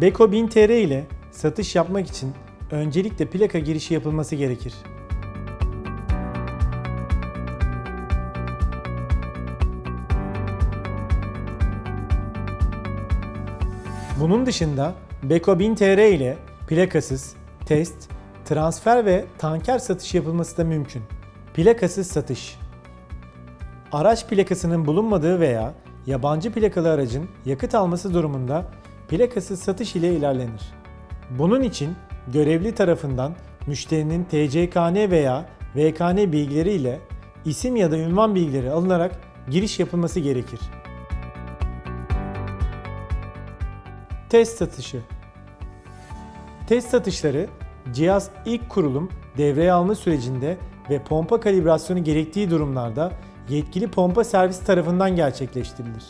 Beko 1000 TR ile satış yapmak için öncelikle plaka girişi yapılması gerekir. Bunun dışında Beko 1000 TR ile plakasız, test, transfer ve tanker satış yapılması da mümkün. Plakasız satış Araç plakasının bulunmadığı veya yabancı plakalı aracın yakıt alması durumunda plakasız satış ile ilerlenir. Bunun için görevli tarafından müşterinin TCKN veya VKN bilgileri ile isim ya da ünvan bilgileri alınarak giriş yapılması gerekir. Test satışı Test satışları cihaz ilk kurulum, devreye alma sürecinde ve pompa kalibrasyonu gerektiği durumlarda yetkili pompa servis tarafından gerçekleştirilir.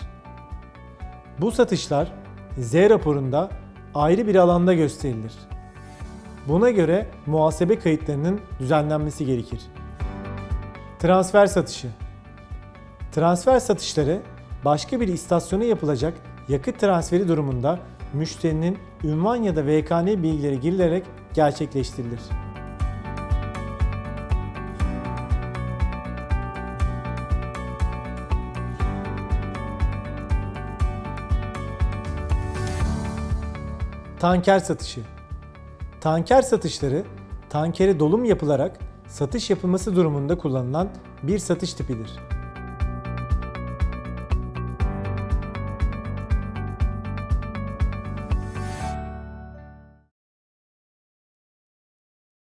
Bu satışlar Z raporunda ayrı bir alanda gösterilir. Buna göre muhasebe kayıtlarının düzenlenmesi gerekir. Transfer satışı Transfer satışları başka bir istasyona yapılacak yakıt transferi durumunda müşterinin ünvan ya da VKN bilgileri girilerek gerçekleştirilir. Tanker satışı Tanker satışları tankere dolum yapılarak satış yapılması durumunda kullanılan bir satış tipidir.